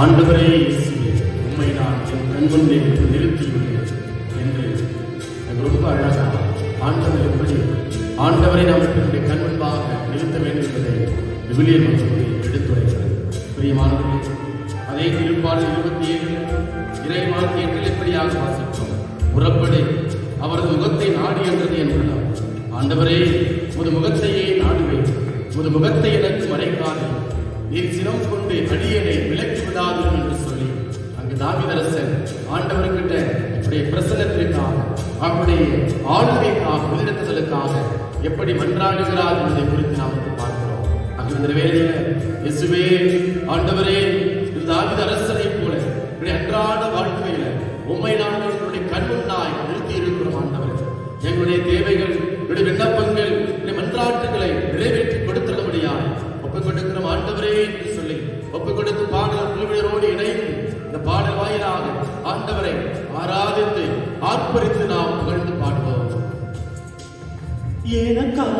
ஆண்டவரே இயேசுவே, உம்மை நான் என் கண்முன்னே நிறுத்தியுள்ளேன் என்று எனக்கு ரொம்ப அழகா ஆண்டவர் எப்படி ஆண்டவரை நாம் ஆண்டவரே ஒரு முகத்தையே நாடுவேன். ஒரு முகத்தை எனக்கு மறைக்காது. நீர் சினம் கொண்டு அடியனை விலக்கி விடாது என்று சொல்லி. அங்கு தாவிதரசன் ஆண்டவர்கிட்ட இப்படி பிரசனத்திற்காக அவருடைய ஆளுமைக்காக உயிரிழத்தலுக்காக எப்படி மன்றாடுகிறார் என்பதை குறித்து நாம் வந்து பார்க்கிறோம். அங்கு இந்த வேலையில இயேசுவே ஆண்டவரே இந்த தாவித அரசனை போல இப்படி அன்றாட வாழ்க்கையில உண்மை நாங்கள் கண்முன்னாய் நிறுத்தி இருக்கிறோம் ஆண்டவர். எங்களுடைய தேவைகள் மன்றாட்டுகளை நிறைவேற்றி கொடுத்துள்ளபடியாய் ஒப்புக் கொடுக்கிற ஆண்டவரே என்று சொல்லி ஒப்புக் கொடுத்து பாடல் குழுவினரோடு இணைந்து இந்த பாடல் வாயிலாக ஆண்டவரை ஆராதித்து ஆர்ப்பரித்து நாம் புகழ்ந்து பாடுவோம். எனக்காக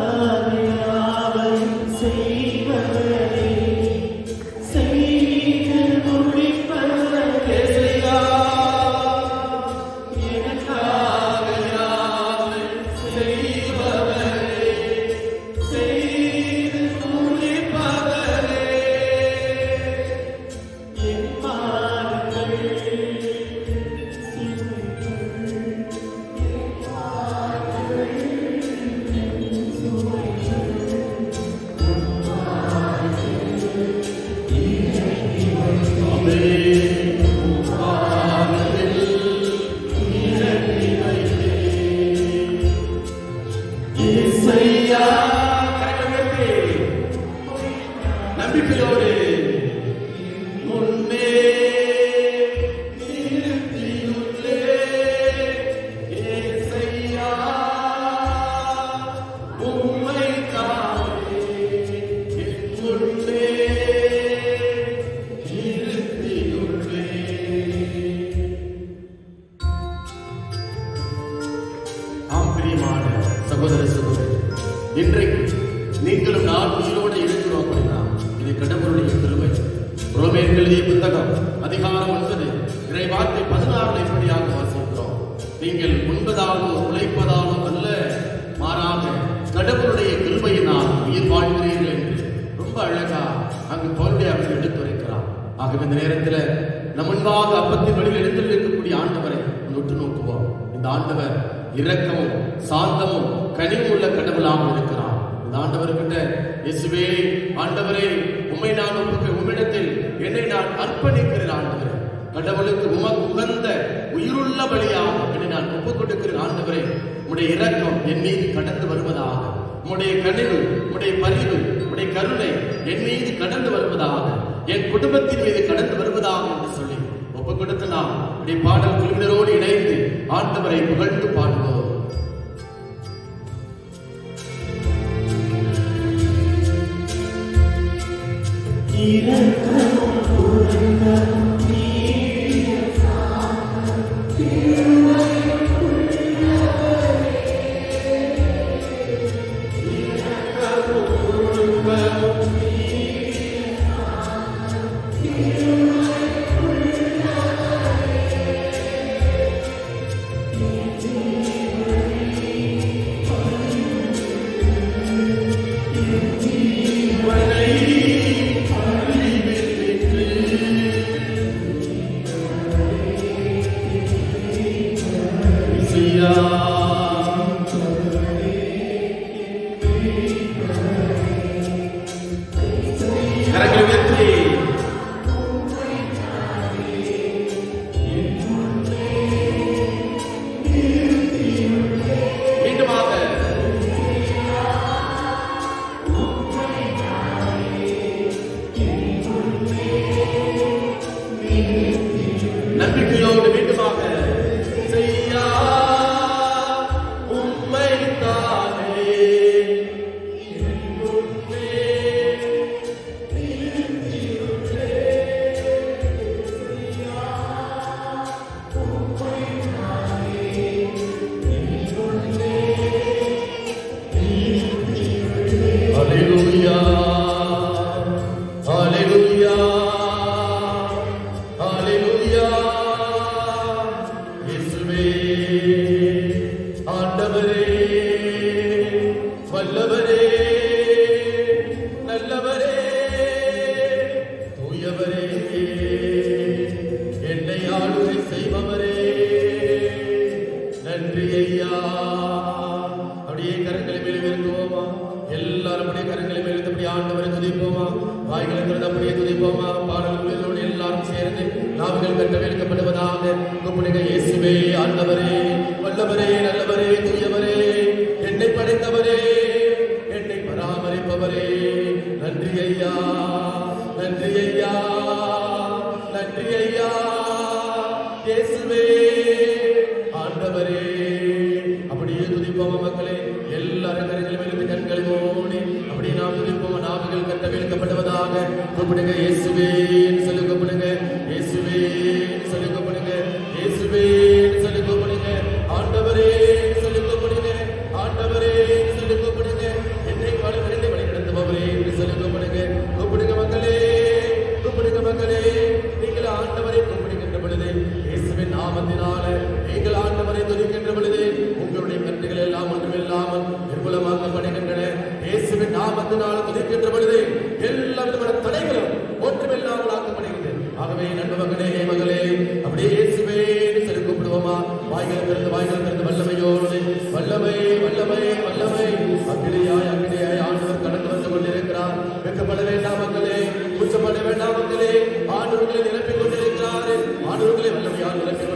எழுதிய புத்தகம் அதிகாரம் ஒன்பது. இறை வார்த்தை பதினாறு இப்படியாக வாசிக்கிறோம். நீங்கள் உண்பதாலும் உழைப்பதாலும் அல்ல மாறாக கடவுளுடைய கிருபையினால் உயிர் வாழ்கிறீர்கள் என்று ரொம்ப அழகா அங்கு தோல்வி அவர்கள் எடுத்துரைக்கிறார். ஆகவே இந்த நேரத்தில் நம் முன்பாக அப்பத்தின் வழியில் எழுந்திருக்கக்கூடிய ஆண்டவரை நொட்டு நோக்குவோம். இந்த ஆண்டவர் இரக்கமும் சாந்தமும் கனிவும் உள்ள கடவுளாக இருக்கிறார். இந்த ஆண்டவர்கிட்ட இயேசுவே ஆண்டவரே உம்மை நான் ஒப்புக்க உம்மிடத்தில் என்னை நான் அர்ப்பணிக்கிறேன் ஆண்டவரே. கடவுளுக்கு உமக்கு உகந்த உயிருள்ள பலியாக என்னை நான் ஒப்புக் கொடுக்கிறேன் ஆண்டவரே. உடைய இரக்கம் என் மீது கடந்து வருவதாக. உம்முடைய கனிவு உடைய பரிவு உடைய கருணை என் மீது கடந்து வருவதாக. என் குடும்பத்தின் மீது கடந்து வருவதாக என்று சொல்லி ஒப்புக் கொடுத்து நாம் பாடல் குழுவினரோடு இணைந்து ஆண்டவரை புகழ்ந்து பாடுவோம். என்னை ஆளுகை செய்பவரே. நன்றி ஐயா. அப்படியே கரங்களை மேலே விருந்துவோமா எல்லாரும் அப்படியே கரங்களை மேலே அப்படியே ஆண்டவரை துதிப்போமா? வாய்களை இருந்து அப்படியே துதிப்போமா? பாடல்களோடு எல்லாரும் சேர்ந்து நாவுகள் கட்டவிழ்க்கப்படுவதாக கூப்பிடுங்க. இயேசுவே ஆண்டவரே வல்லவரே நல்லவரே தவிர்க்கப்படுவதாக கூப்பிடுங்க. இயேசுவே. கிளியாய் அக்கினியாய் ஆண்டவர் கடந்து வந்து கொண்டிருக்கிறார். வெக்கப்பட வேண்டாம் மக்களே குச்சப்பட வேண்டாம் மக்களே. ஆண்டவர்களை நிரப்பிக் கொண்டிருக்கிறார். ஆண்டவர்களை வல்லமையால் நிரப்பிக்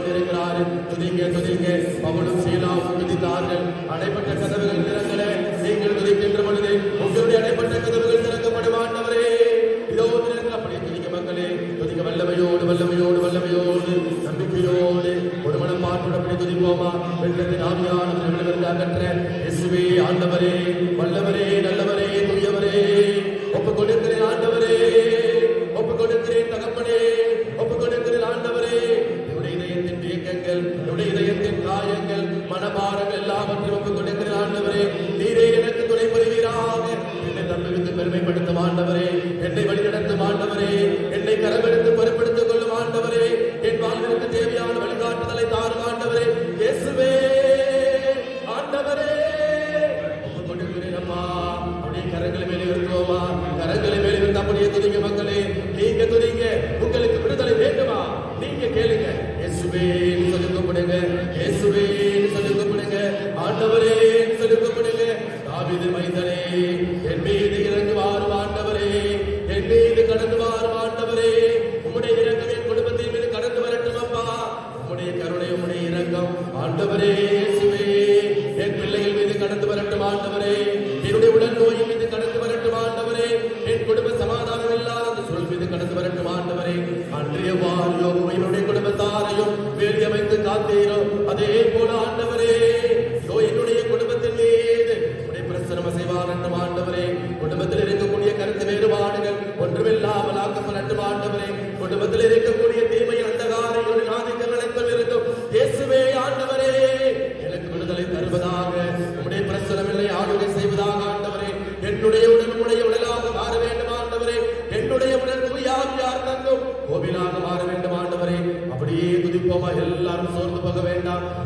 மனபாரம் எல்லாவற்றையும்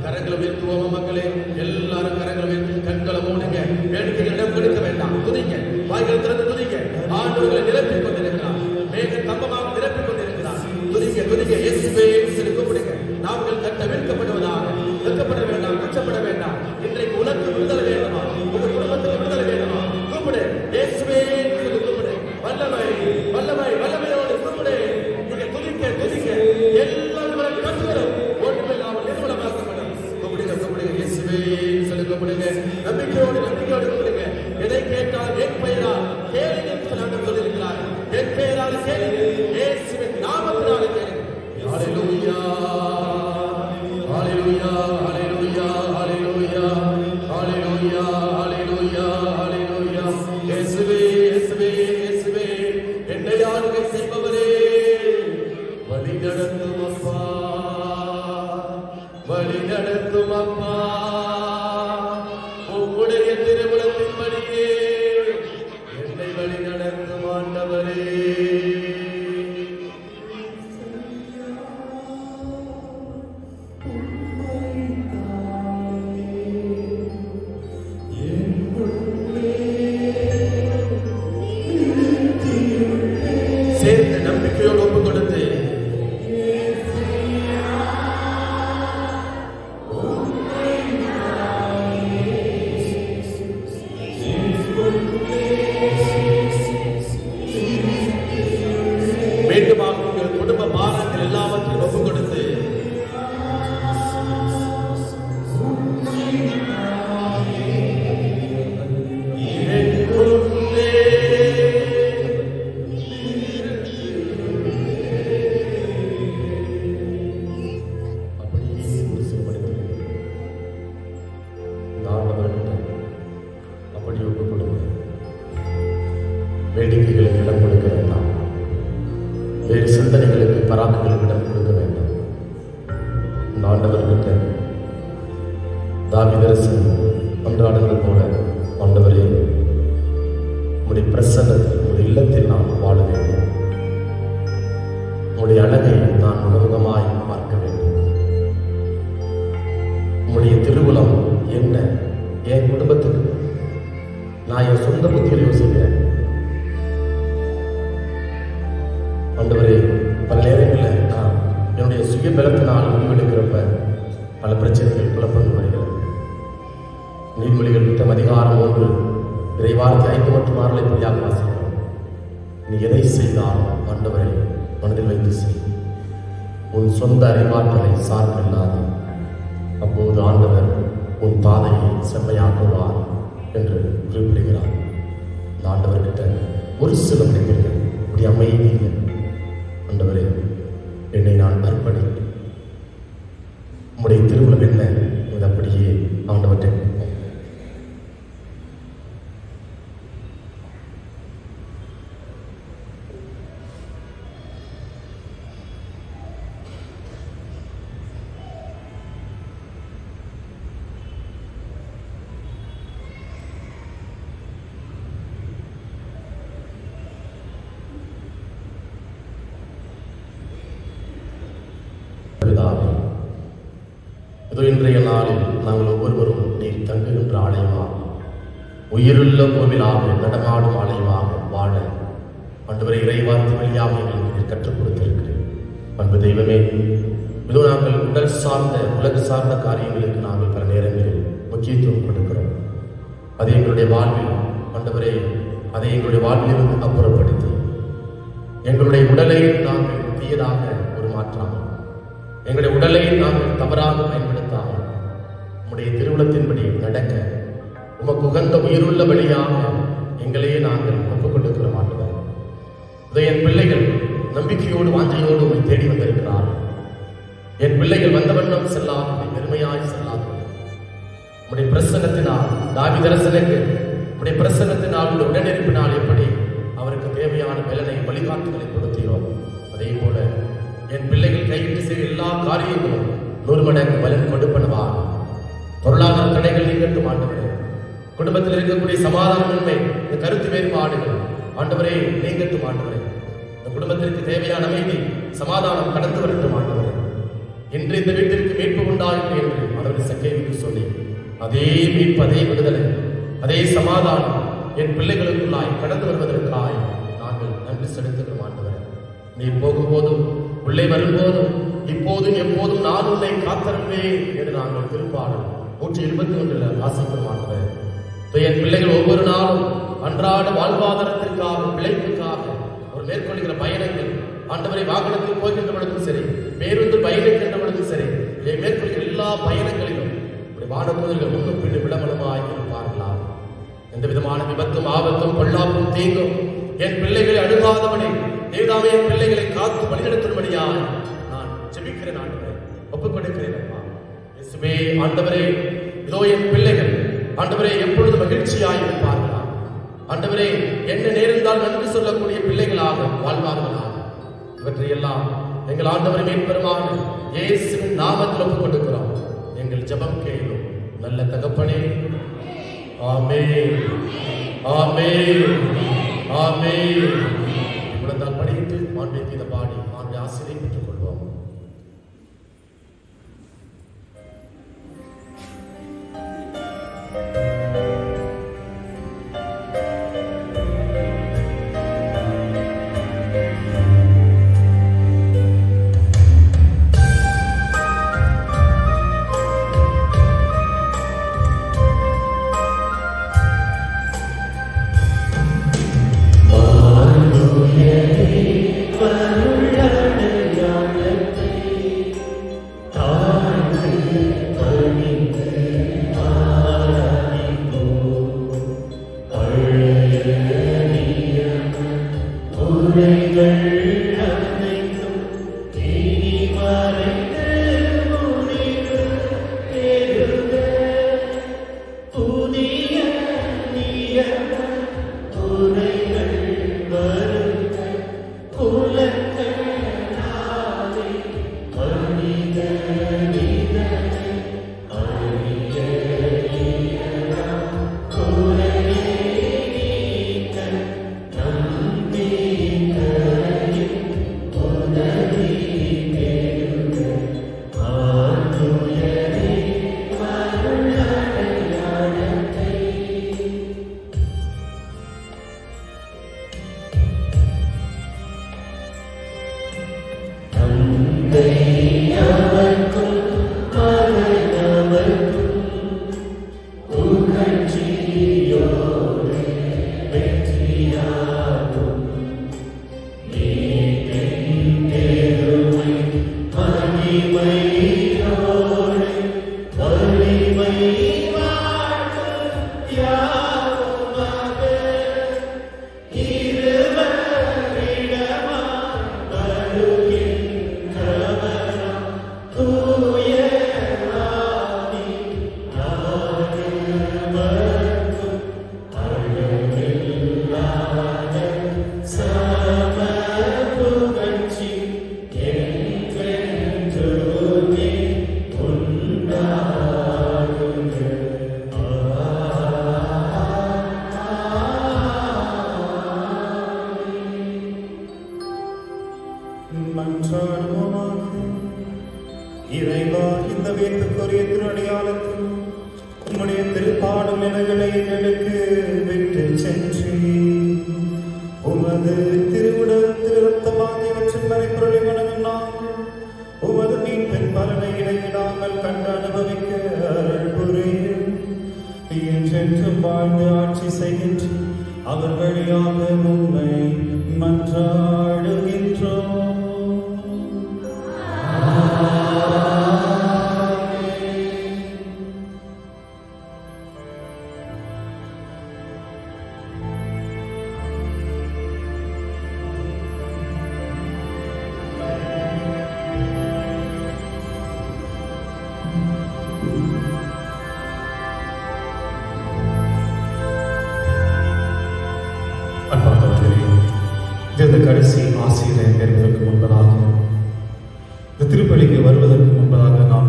ಕರಗಲು ಬಿರುತ್ತೋ ಮಕ್ಕಳೇ என்னுடைய நாள் பலத்தினால் முடிவெடுக்கிறப்ப பல பிரச்சனைகள் குழப்பங்கள் வருகிறது நீர்மொழிகள் புத்தம் அதிகாரம் ஒன்று. இறைவார்த்தை ஐந்து மற்றும் ஆறுகளை புதியாக வாசிக்கிறோம். நீ எதை செய்தாலும் ஆண்டவரை மனதில் வைத்து செய். உன் சொந்த அறிவாற்றலை சார்பில்லாது அப்போது ஆண்டவர் உன் பாதையை செம்மையாக்குவார் என்று குறிப்பிடுகிறார். இந்த ஆண்டவர்கிட்ட ஒரு சில மனிதர்கள் இப்படி அமைதியில் ஆண்டவரே என்னை நான் அர்ப்பணி உம்முடைய திருவுளம் என்ன? இது அப்படியே ஆண்டவற்றை பிதாவே இதோ இன்றைய நாளில் நாங்கள் ஒவ்வொருவரும் நீர் தங்குகின்ற ஆலயமாக உயிருள்ள கோவிலாக நடமாடும் ஆலயமாக வாழ அன்றுவரை இறைவார்த்தை வழியாக எங்களுக்கு கற்றுக் கொடுத்திருக்கிறேன் அன்பு தெய்வமே இதோ நாங்கள் உடல் சார்ந்த உலக சார்ந்த காரியங்களுக்கு நாங்கள் பல நேரங்களில் முக்கியத்துவம் கொடுக்கிறோம். அதை எங்களுடைய வாழ்வில் ஆண்டவரே அதை எங்களுடைய வாழ்விலிருந்து அப்புறப்படுத்தி எங்களுடைய உடலை நாங்கள் தீயதாக உருமாற்றாமல் எங்களுடைய உடலை நாங்கள் தவறாக பயன்படுத்த உம்முடைய திருவுளத்தின்படி நடக்க உமக்கு உகந்த உயிருள்ள வழியாக எங்களையே நாங்கள் ஒப்புக் கொடுக்கிற இதை என் பிள்ளைகள் நம்பிக்கையோடு வாஞ்சையோடு உம்மை தேடி வந்திருக்கிறார் என் பிள்ளைகள் வந்த வண்ணம் செல்லாமல் பெருமையாய் செல்லாமல் உடைய பிரசன்னத்தினால் தாவி தரசனுக்கு உடைய பிரசனத்தினால் உடைய உடனிருப்பினால் எப்படி அவருக்கு தேவையான பலனை வழிகாட்டுதலை கொடுத்தீரோ? அதே போல என் பிள்ளைகள் கைவிட்டு செய்ய எல்லா காரியங்களும் நூறு மடங்கு பலன் கொடுப்பனவா? குடும்பத்தில் இருக்கக்கூடிய சமாதானமின்மை இந்த கருத்து வேறுபாடுகள் ஆண்டவரே நீங்கட்டும் ஆண்டவரே. இந்த குடும்பத்திற்கு தேவையான அமைதி சமாதானம் கடந்து வரட்டும் ஆண்டவரே. இன்று இந்த வீட்டிற்கு மீட்பு உண்டாகும் என்று அவர்கள் சக்கேவிக்கு சொல்லி அதே மீட்பு அதே விடுதலை அதே சமாதானம் என் பிள்ளைகளுக்குள்ளாய் கடந்து வருவதற்காய் நாங்கள் நன்றி செலுத்துகிறோம் ஆண்டவரே. நீ போகும்போதும் உள்ளே வரும்போதும் இப்போதும் எப்போதும் நான் உன்னை காத்திருப்பேன் என்று நாங்கள் திருப்பாடல் நூற்றி இருபத்தி ஒன்றில் வாசிக்கிறோம் ஆண்டவரே. என் பிள்ளைகள் ஒவ்வொரு நாளும் அன்றாட வாழ்வாதாரத்திற்காக பிழைப்புக்காக ஒரு மேற்கொள்கிற பயணங்கள் ஆண்டவரை வாகனத்தில் போகின்ற பொழுதும் சரி பேருந்து பயணிக்கின்ற பொழுதும் சரி இதை மேற்கொள்கிற எல்லா பயணங்களிலும் ஒரு வானதூதர்கள் முன்னும் பின்னு விளம்பரமாய் இருப்பார்களா? எந்த விதமான விபத்தும் ஆபத்தும் பொல்லாப்பும் தீங்கும் என் பிள்ளைகளை அணுகாதபடி தேவதாமே என் பிள்ளைகளை காத்து வழிநடத்தும்படியாய் நான் ஜெபிக்கிறேன் ஆண்டவரை. ஒப்புக் கொடுக்கிறேன் அப்பா. இயேசுவே ஆண்டவரே இதோ என் பிள்ளைகள் ஆண்டவரே எப்பொழுது மகிழ்ச்சியாய் இருப்பார்களா ஆண்டவரே என்ன நேர்ந்தால் நன்றி சொல்லக்கூடிய பிள்ளைகளாக வாழ்வார்களாக. இவற்றையெல்லாம் எங்கள் ஆண்டவரை மீட்பெருமான இயேசுவின் நாமத்தில் ஒப்புக் கொடுக்கிறோம் எங்கள் ஜெபம் கேளும் நல்ல தகப்பனே. ஆமே ஆமே ஆமே இவ்வளவு படித்து ஆண்டை கீத பாடி ஆண்டை ஆசிரியை பெற்றுக் கொள்வோம். ஆகியவற்றின் மறைப்பொருளை வணங்கும் நாங்கள் உமது மீட்பின் பலனை இடைவிடாமல் கண்டு அனுபவிக்க அருள் புரியும் என்றென்றும் வாழ்ந்து ஆட்சி செய்கின்ற அவர் வழியாக உண்மை மன்றார். இந்த கடைசி ஆசிரியரை பெறுவதற்கு முன்பதாக இந்த திருப்பலிக்கு வருவதற்கு முன்பதாக நாம்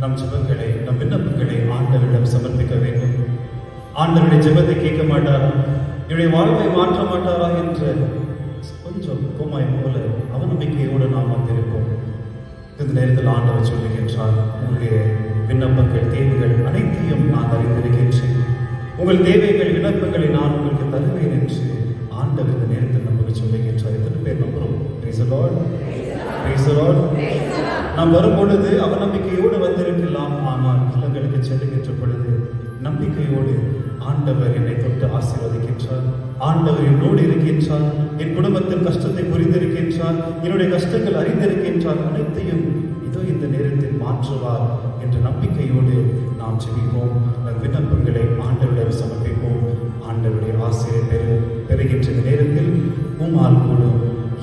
நம் ஜபங்களை நம் விண்ணப்பங்களை ஆண்டவரிடம் சமர்ப்பிக்க வேண்டும். ஆண்டவருடைய ஜெபத்தை கேட்க மாட்டாரா. என்னுடைய வாழ்வை மாற்ற மாட்டாரா என்ற கொஞ்சம் கோமாய் போல அவநம்பிக்கையோடு நாம் வந்திருப்போம். இந்த நேரத்தில் ஆண்டவர் சொல்லுகின்றார் உங்களுடைய விண்ணப்பங்கள் தேவைகள் அனைத்தையும் நான் அறிந்திருக்கின்றேன். உங்கள் தேவைகள் விண்ணப்பங்களை நான் உங்களுக்கு தருவேன் என்று ஆண்டவர் இந்த நேரத்தில் நமக்கு சொல்லுகின்றார் எத்தனை பேர் நம்புறோம் நாம் வரும் பொழுது அவநம்பிக்கையோடு வந்திருக்கலாம். ஆனால் இல்லங்களுக்கு செல்லுகின்ற பொழுது நம்பிக்கையோடு ஆண்டவர் என்னை தொட்டு ஆசீர்வதிக்கின்றார். ஆண்டவர் என்னோடு இருக்கின்றார். என் குடும்பத்தின் கஷ்டத்தை புரிந்திருக்கின்றார். என்னுடைய கஷ்டங்கள் அறிந்திருக்கின்றார். அனைத்தையும் இதோ இந்த நேரத்தில் மாற்றுவார் என்ற நம்பிக்கையோடு நாம் ஜெபிப்போம். நம் விண்ணப்பங்களை ஆண்டவரிடம் சமர்ப்பிப்போம். ஆண்டவருடைய ஆசிரியர் பெறுகின்ற நேரத்தில் உமால் கூடும்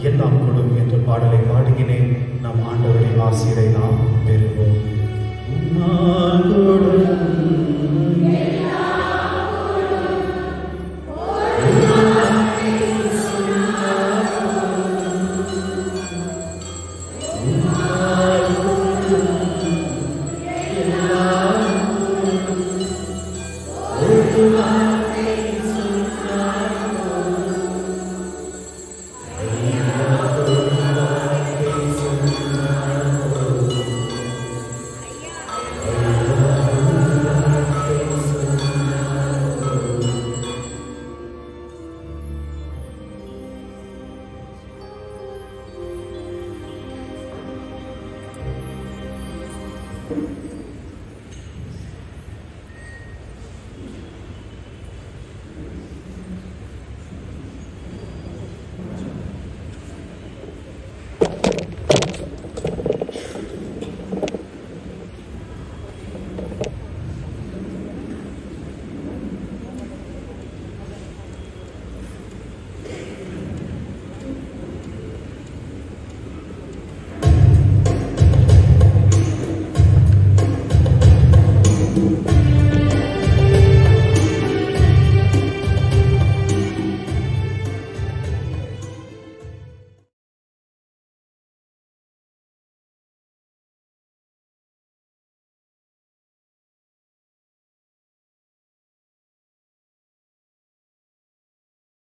எல்லாம் கூடும் என்ற பாடலை பாடுகிறேன். நம் ஆண்டவரின் ஆசிரியரை நாம் பெறுவோம். உம்மால் கூடும்